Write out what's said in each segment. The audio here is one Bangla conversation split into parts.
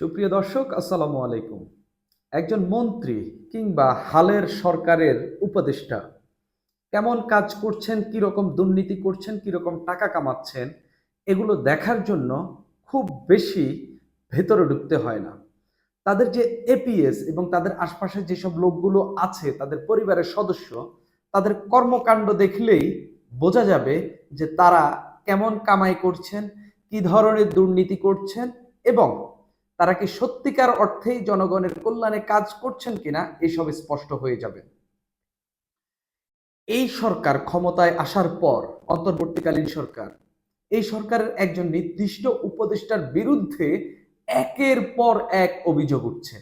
সুপ্রিয় দর্শক, আসসালামু আলাইকুম। একজন মন্ত্রী কিংবা হালের সরকারের উপদেষ্টা কেমন কাজ করছেন, কীরকম দুর্নীতি করছেন, কীরকম টাকা কামাচ্ছেন, এগুলো দেখার জন্য খুব বেশি ভেতরে ঢুকতে হয় না। তাদের যে এপিএস এবং তাদের আশপাশে যেসব লোকগুলো আছে, তাদের পরিবারের সদস্য, তাদের কর্মকাণ্ড দেখলেই বোঝা যাবে যে তারা কেমন কামাই করছেন, কি ধরনের দুর্নীতি করছেন এবং তারা কি সত্যিকার অর্থেই জনগণের কল্যাণে কাজ করছেন কিনা এসব স্পষ্ট হয়ে যাবে। এই সরকার ক্ষমতায় আসার পর, অন্তর্বর্তীকালীন সরকার, এই সরকারের একজন নির্দিষ্ট উপদেষ্টার বিরুদ্ধে একের পর এক অভিযোগ উঠছে।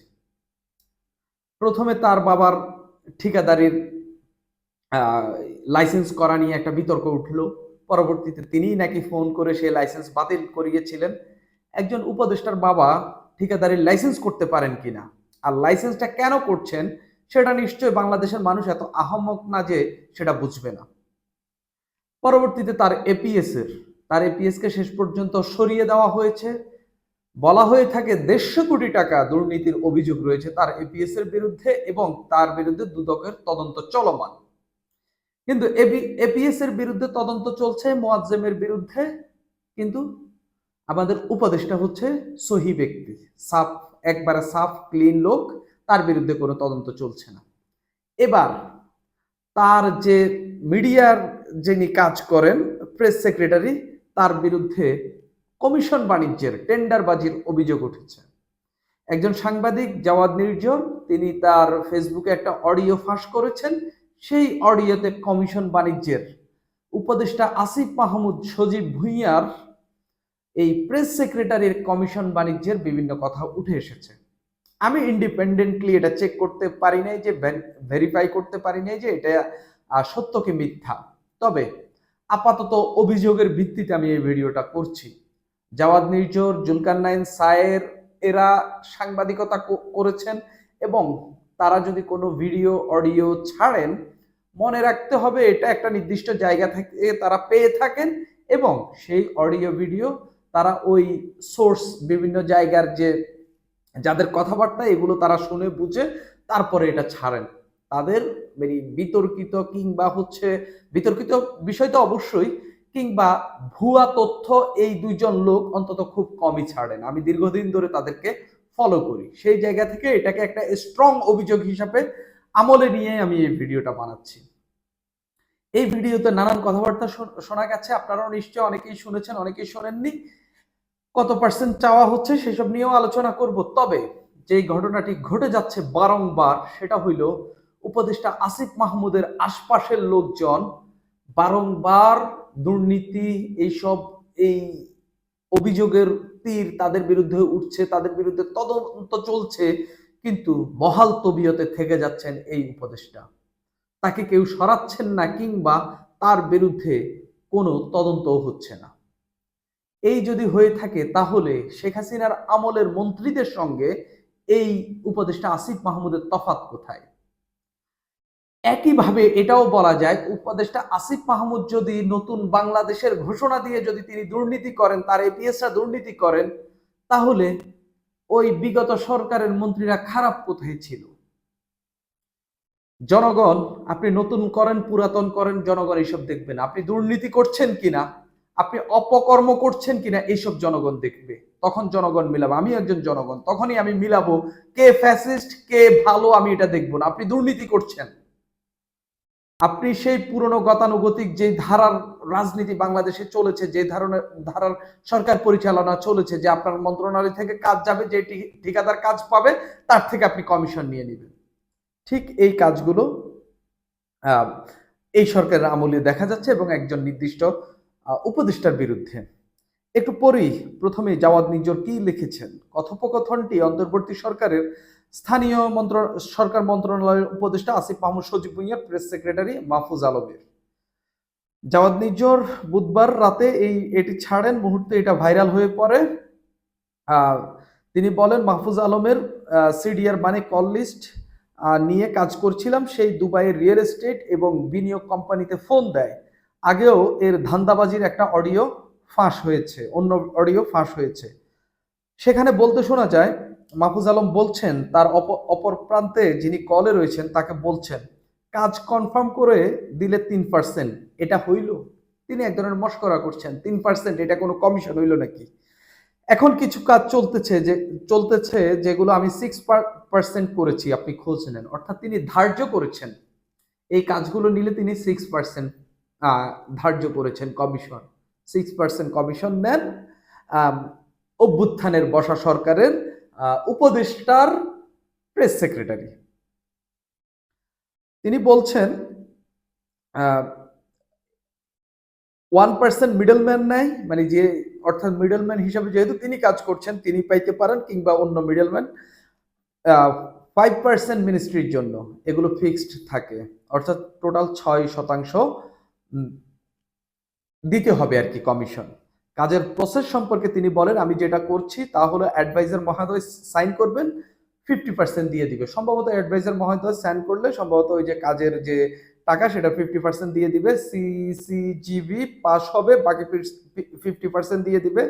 প্রথমে তার বাবার ঠিকাদারির লাইসেন্স করা নিয়ে একটা বিতর্ক উঠল। পরবর্তীতে তিনিই নাকি ফোন করে সেই লাইসেন্স বাতিল করিয়েছিলেন। একজন উপদেষ্টার বাবা ঠিকাদারির লাইসেন্স করতে পারেন কিনা? আর লাইসেন্সটা কেন করছেন? সেটা নিশ্চয় বাংলাদেশের মানুষ এত আহমক না যে সেটা বুঝবে না। পরবর্তীতে তার এপিএস এর, তার এপিএস কে শেষ পর্যন্ত সরিয়ে দেওয়া হয়েছে। বলা হয়ে থাকে দেড়শো কোটি টাকা দুর্নীতির অভিযোগ রয়েছে তার এপিএস এর বিরুদ্ধে এবং তার বিরুদ্ধে দুদকের তদন্ত চলমান। কিন্তু এপিএস এর বিরুদ্ধে তদন্ত চলছে, মোয়াজ্জেমের বিরুদ্ধে, কিন্তু আমাদের উপদেশটা হচ্ছে সহি ব্যক্তি। সাফ, একবারে সাফ ক্লিন লোক, তার বিরুদ্ধে কোনো তদন্ত চলছে না। এবার তার যে মিডিয়ার যিনি কাজ করেন প্রেস সেক্রেটারি তার বিরুদ্ধে কমিশন বাণিজ্যের টেন্ডারবাজির অভিযোগ উঠেছে। একজন সাংবাদিক, জাওয়াদ নির্জন, তিনি তার ফেসবুকে একটা অডিও ফাঁস করেছেন। সেই অডিওতে কমিশন বাণিজ্যের উপদেষ্টা আসিফ মাহমুদ সজীব ভুইয়ার এই প্রেস সেক্রেটারির কমিশন বাণিজ্যের বিভিন্ন কথা উঠে এসেছে। আমি ইন্ডিপেন্ডেন্টলি এটা চেক করতে পারি নাই যে ভেরিফাই করতে পারি নাই যে এটা সত্য কি মিথ্যা। তবে আপাতত অভিযোগের ভিত্তিতে আমি এই ভিডিওটা করছি। জাওয়াদ নির্জর জুলকার নাইন সায়ের এরা সাংবাদিকতা করেছেন এবং তারা যদি কোনো ভিডিও, অডিও ছাড়েন, মনে রাখতে হবে এটা একটা নির্দিষ্ট জায়গা থেকে তারা পেয়ে থাকেন এবং সেই অডিও, ভিডিও তারা ওই সোর্স বিভিন্ন জায়গার যে যাদের কথাবার্তা, এগুলো তারা শুনে বুঝে তারপরে এটা ছাড়েন। তাদের মানে বিতর্কিত কিংবা হচ্ছে, বিতর্কিত বিষয় তো অবশ্যই, কিংবা ভুয়া তথ্য এই দুইজন লোক অন্তত খুব কমই ছাড়েন। আমি দীর্ঘদিন ধরে তাদেরকে ফলো করি। সেই জায়গা থেকে এটাকে একটা স্ট্রং অভিযোগ হিসাবে আমলে নিয়ে আমি এই ভিডিওটা বানাচ্ছি। এই ভিডিওতে নানান কথাবার্তা শোনা গেছে। আপনারাও নিশ্চয় অনেকেই শুনেছেন, অনেকেই শোনেননি। কত পার্সেন্ট চাওয়া হচ্ছে সেসব নিয়েও আলোচনা করব। তবে যে ঘটনাটি ঘটে যাচ্ছে বারংবার, সেটা হইল উপদেষ্টা আসিফ মাহমুদের আশপাশের লোকজন বারংবার দুর্নীতি, এইসব, এই অভিযোগের তীর তাদের বিরুদ্ধে উঠছে, তাদের বিরুদ্ধে তদন্ত চলছে, কিন্তু বহাল তবিয়তে থেকে যাচ্ছেন এই উপদেষ্টা। তাকে কেউ সরাচ্ছেন না কিংবা তার বিরুদ্ধে কোনো তদন্তও হচ্ছে না। এই যদি হয়ে থাকে, তাহলে শেখ হাসিনার আমলের মন্ত্রীদের সঙ্গে এই উপদেষ্টা আসিফ মাহমুদের তফাত কোথায়? একইভাবে এটাও বলা যায়, উপদেষ্টা আসিফ মাহমুদ যদি নতুন বাংলাদেশের ঘোষণা দিয়ে যদি তিনি দুর্নীতি করেন, তার এপিএসরা দুর্নীতি করেন, তাহলে ওই বিগত সরকারের মন্ত্রীরা খারাপ কোথায় ছিল? জনগণ, আপনি নতুন করেন, পুরাতন করেন, জনগণ এইসব দেখবেন। আপনি দুর্নীতি করছেন কিনা? আপনি অপকর্ম করছেন কিনা এইসব জনগণ দেখবে। তখন জনগণ মিলাবো। আমি একজন জনগণ। তখনই আমি মিলাবো কে ফ্যাসিস্ট কে ভালো, আমি এটা দেখব না। আপনি দুর্নীতি করছেন। আপনি সেই পুরনো গতানুগতিক যে ধারার রাজনীতি বাংলাদেশে চলেছে, যে ধরনের ধারার সরকার পরিচালনা চলেছে, যে আপনার মন্ত্রণালয় থেকে কাজ যাবে, যে ঠিকাদার কাজ পাবে, তার থেকে আপনি কমিশন নিয়ে নেবেন। ঠিক এই কাজগুলো এই সরকারের আমলে দেখা যাচ্ছে এবং একজন নির্দিষ্ট উপদেষ্টার বিরুদ্ধে। একটু পরেই প্রথমে জাওয়াদ নিজর কি লিখেছেন? কথোপকথনটি অন্তর্বর্তী সরকারের স্থানীয় মন্ত্র, সরকার মন্ত্রণালয়ের উপদেষ্টা আসিফ মাহমুদ সজিব ভুইয়ার প্রেস সেক্রেটারি মাহফুজ আলমের। জাওয়াদ নিজর বুধবার রাতে এই, এটি ছাড়েন, মুহূর্তে এটা ভাইরাল হয়ে পড়ে। তিনি বলেন, মাহফুজ আলমের সিডিআর মানে কল লিস্ট নিয়ে কাজ করছিলাম, সেই দুবাইয়ের রিয়েল এস্টেট এবং বিনিয়োগ কোম্পানিতে ফোন দেয়। আগেও এর ধান্দাবাজির একটা অডিও ফাঁস হয়েছে, অন্য অডিও ফাঁস হয়েছে। সেখানে বলতে শোনা যায়, মাহফুজ আলম বলছেন, তার অপ- অপর প্রান্তে যিনি কলে রয়েছেন, তাকে বলছেন, কাজ কনফার্ম করে দিলে তিন পার্সেন্ট এটা হইল? তিনি এক ধরনের মস্করা করছেন, তিন পার্সেন্ট এটা কোনো কমিশন হইল নাকি? এখন কিছু কাজ চলতেছে যে, চলতেছে যেগুলো আমি সিক্স পার্সেন্ট করেছি, আপনি খোঁজ নেন অর্থাৎ তিনি ধার্য করেছেন, এই কাজগুলো নিলে তিনি সিক্স পার্সেন্ট ধার্য করেছেন কমিশন। সিক্স পার্সেন্ট কমিশন আম, অভ্যুত্থানের বসা সরকারের উপদেষ্টার প্রেস সেক্রেটারি। তিনি বলছেন ওয়ান পার্সেন্ট মিডলম্যান নাই মানে যে অর্থাৎ মিডলম্যান হিসাবে যেহেতু তিনি কাজ করছেন তিনি পাইতে পারেন কিংবা অন্য মিডলম্যান ফাইভ পার্সেন্ট মিনিস্ট্রির জন্য। এগুলো ফিক্সড থাকে। অর্থাৎ টোটাল ছয় শতাংশ দিতে হবে আর কি কমিশন কাজের প্রসেস সম্পর্কে তিনি বলেন, আমি যেটা করছি তা হলো অ্যাডভাইজার মহোদয় সাইন করবেন ফিফটি পার্সেন্ট দিয়ে দিবে। সম্ভবত অ্যাডভাইজার মহোদয় সাইন করলে সম্ভবত ওই যে কাজের যে টাকা, সেটা ফিফটি পার্সেন্ট দিয়ে দিবে। সিসিজিবি পাস হবে, বাকি ফিফটি পার্সেন্ট দিয়ে দিবে।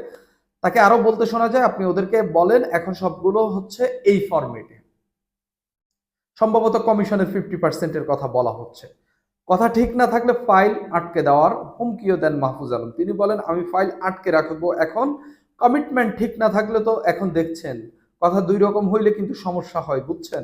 তাকে আরও বলতে শোনা যায়, আপনি ওদেরকে বলেন, এখন সবগুলো হচ্ছে এই ফরম্যাটে সম্ভবত কমিশনের ফিফটি পার্সেন্টের কথা বলা হচ্ছে। কথা ঠিক না থাকলে ফাইল আটকে দেওয়ার হুমকিও দেন মাহফুজ আলম। তিনি বলেন, আমি ফাইল আটকে রাখব এখন। কমিটমেন্ট ঠিক না থাকলে তো এখন দেখছেন। কথা দুই রকম হইলে কিন্তু সমস্যা হয়, বুঝছেন?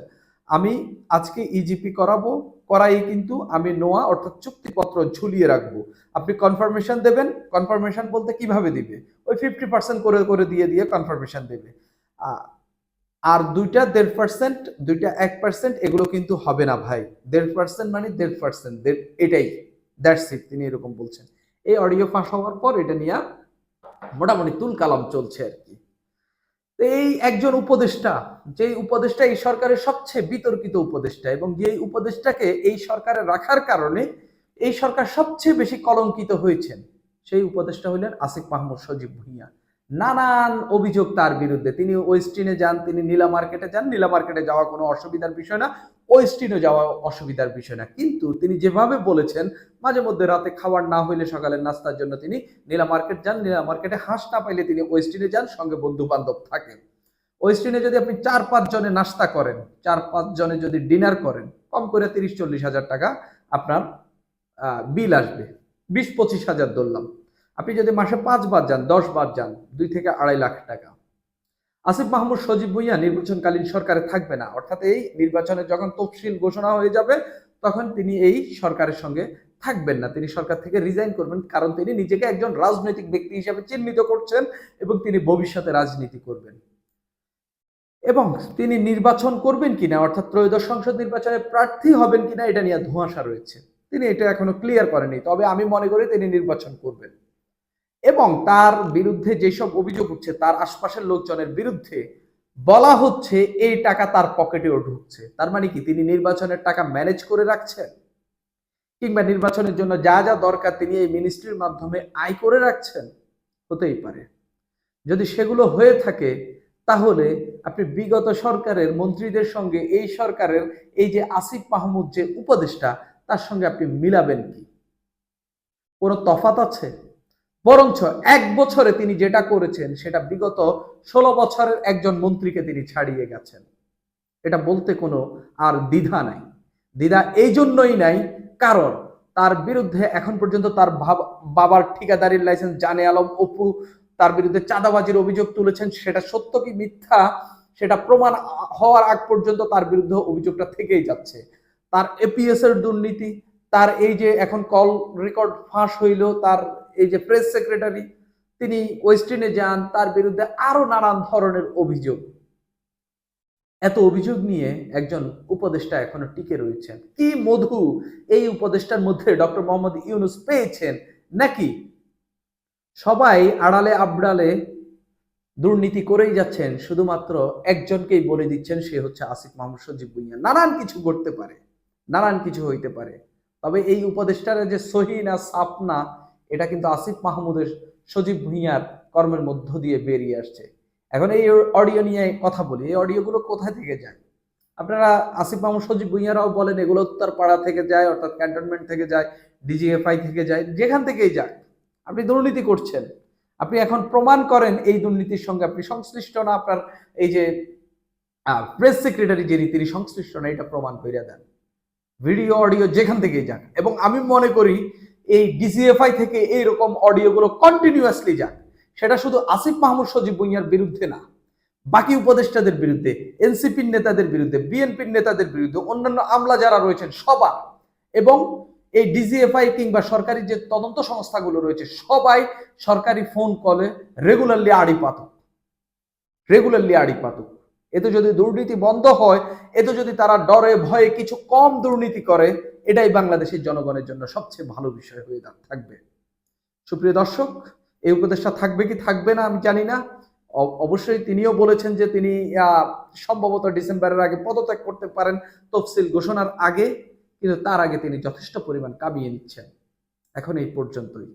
আমি আজকে ইজিপি করাবো, করাই কিন্তু আমি নোয়া, অর্থাৎ চুক্তিপত্র ঝুলিয়ে রাখব। আপনি কনফার্মেশন দেবেন কনফার্মেশন বলতে কীভাবে দিবে? ওই ফিফটি পার্সেন্ট করে করে দিয়ে দিয়ে কনফার্মেশন দেবে। আর দুইটা দেড় পার্সেন্ট দুইটা এক পার্সেন্ট এগুলো কিন্তু হবে না ভাই। দেড় পার্সেন্ট মানে দেড় পার্সেন্ট এটাই। দ্যাটস ইট তিনি এরকম বলছেন। এই অডিও ফাঁস হওয়ার পর এটা নিয়ে মোটামুটি তুল কালাম চলছে আর কি। এই একজন উপদেষ্টা যে উপদেষ্টা এই সরকারের সবচেয়ে বিতর্কিত উপদেষ্টা এবং যে উপদেষ্টাকে এই সরকারে রাখার কারণে এই সরকার সবচেয়ে বেশি কলঙ্কিত হয়েছেন, সেই উপদেষ্টা হলেন আসিফ মাহমুদ সজীব ভুঁইয়া। নানান অভিযোগ তার বিরুদ্ধে। তিনি ওয়েস্টিনে যান, তিনি নীলা মার্কেটে যান, নীলা মার্কেটে যাওয়া কোনো অসুবিধার বিষয় না ওয়েস্টিনে যাওয়া অসুবিধার বিষয় না। কিন্তু তিনি যেভাবে বলেছেন, মাঝে মধ্যে রাতে খাবার না হইলে সকালের নাস্তার জন্য তিনি নীলা মার্কেট যান, নীলা মার্কেটে হাঁস না পাইলে তিনি ওয়েস্টিনে যান, সঙ্গে বন্ধু বান্ধব থাকে ওয়েস্টিনে যদি আপনি চার, পাঁচ জনে নাস্তা করেন, চার, পাঁচ জনে যদি ডিনার করেন, কম করে তিরিশ, চল্লিশ হাজার টাকা আপনার বিল আসবে। বিশ, পঁচিশ হাজার ধরলাম। আপনি যদি মাসে পাঁচ বার যান, দশ বার যান, দুই থেকে আড়াই লাখ টাকা। আসিফ মাহমুদ সজীব ভুইয়া নির্বাচনকালীন সরকারে থাকবে না। অর্থাৎ এই নির্বাচনে যখন তফসিল ঘোষণা হয়ে যাবে, তখন তিনি এই সরকারের সঙ্গে থাকবেন না। তিনি সরকার থেকে রিজাইন করবেন কারণ তিনি নিজেকে একজন রাজনৈতিক ব্যক্তি হিসেবে চিহ্নিত করছেন এবং তিনি ভবিষ্যতে রাজনীতি করবেন। এবং তিনি নির্বাচন করবেন কিনা, অর্থাৎ ত্রয়োদশ সংসদ নির্বাচনে প্রার্থী হবেন কিনা, এটা নিয়ে ধোঁয়াশা রয়েছে। তিনি এটা এখনও ক্লিয়ার করেনি তবে আমি মনে করি তিনি নির্বাচন করবেন। এবং তার বিরুদ্ধে যেসব অভিযোগ উঠছে, তার আশপাশের লোকজনের বিরুদ্ধে বলা হচ্ছে, এই টাকা তার পকেটেও ঢুকছে। তার মানে কি? তিনি নির্বাচনের টাকা ম্যানেজ করে রাখছেন? কিংবা নির্বাচনের জন্য যা যা দরকার তিনি এই মিনিস্ট্রির মাধ্যমে আয় করে রাখছেন? হতেই পারে। যদি সেগুলো হয়ে থাকে, তাহলে আপনি বিগত সরকারের, মন্ত্রীদের সঙ্গে এই সরকারের, এই যে আসিফ মাহমুদ যে উপদেষ্টা, তার সঙ্গে আপনি মিলাবেন কি? কোনো তফাত আছে? বরঞ্চ এক বছরে তিনি যেটা করেছেন, সেটা বিগত ষোলো বছরের একজন মন্ত্রীকে তিনি ছাড়িয়ে গেছেন। এটা বলতে কোনো আর দ্বিধা নাই। দ্বিধা এই জন্যই নাই, কারণ তার বিরুদ্ধে এখন পর্যন্ত তার বাবার ঠিকাদারির লাইসেন্স জানে আলম অপু তার বিরুদ্ধে চাঁদাবাজির অভিযোগ তুলেছেন, সেটা সত্য কি মিথ্যা, সেটা প্রমাণ হওয়ার আগ পর্যন্ত তার বিরুদ্ধে অভিযোগটা থেকেই যাচ্ছে। তার এপিএস এর দুর্নীতি, তার এই যে এখন কল রেকর্ড ফাঁস হইল, তার এই যে প্রেস সেক্রেটারি তিনি ওয়েস্টিনে যান, তার বিরুদ্ধে আরও নানান ধরনের অভিযোগ। এত অভিযোগ নিয়ে একজন উপদেষ্টা এখনও টিকে রয়েছেন। কি মধু এই উপদেষ্টার মধ্যে ডক্টর মোহাম্মদ ইউনুস পেয়েছেন নাকি? সবাই আড়ালে আবড়ালে দুর্নীতি করেই যাচ্ছেন, শুধুমাত্র একজনকেই বলে দিচ্ছেন, সে হচ্ছে আসিফ মাহমুদ সজীব ভুইয়া। নানান কিছু করতে পারে, নানান কিছু হইতে পারে। তবে এই উপদেষ্টারা যে সহি না সাপ না এটা কিন্তু আসিফ মাহমুদের সজীব ভুইয়ার কর্মের মধ্য দিয়ে বেরিয়ে আসছে। এখন এই অডিও নিয়ে কথা বলি, এই অডিওগুলো কোথায় থেকে যায়? আপনারা আসিফ মাহমুদ, সজীব ভুইয়ারাও বলেন এগুলো উত্তর পাড়া থেকে যায়, অর্থাৎ ক্যান্টনমেন্ট থেকে যায় ডিজিএফআই থেকে যায়, যেখান থেকেই যায় আপনি দুর্নীতি করছেন। আপনি এখন প্রমাণ করেন এই দুর্নীতির সঙ্গে। আপনি সংশ্লিষ্ট না, আপনার এই যে প্রেস সেক্রেটারি যিনি, তিনি সংশ্লিষ্ট না, এটা প্রমাণ করে দেন। ভিডিও অডিও যেখান থেকেই যাক। এবং আমি মনে করি এই ডিজিএফআই থেকে এইরকম অডিওগুলো কন্টিনিউয়াসলি যাক। সেটা শুধু আসিফ মাহমুদ সজীব ভুইয়ার বিরুদ্ধে না, বাকি উপদেষ্টাদের বিরুদ্ধে এনসিপির নেতাদের বিরুদ্ধে বিএনপির নেতাদের বিরুদ্ধে, অন্যান্য আমলা যারা রয়েছেন সবার, এবং এই ডিজিএফআই কিংবা সরকারি যে তদন্ত সংস্থাগুলো রয়েছে, সবাই সরকারি ফোন কলে রেগুলারলি আড়ি পাতুক রেগুলারলি আড়ি পাতুক এতে যদি দুর্নীতি বন্ধ হয়, এতে যদি তারা ডরে ভয়ে কিছু কম দুর্নীতি করে এটাই বাংলাদেশের জনগণের জন্য সবচেয়ে ভালো বিষয় হয়ে থাকবে। সুপ্রিয় দর্শক, এই উপদেশটা থাকবে কি থাকবে না আমি জানি না। অবশ্যই তিনিও বলেছেন যে তিনি সম্ভবত ডিসেম্বরের আগে পদত্যাগ করতে পারেন তফসিল ঘোষণার আগে, কিন্তু তার আগে তিনি যথেষ্ট পরিমাণ কামিয়ে নিচ্ছেন। এখন এই পর্যন্তই।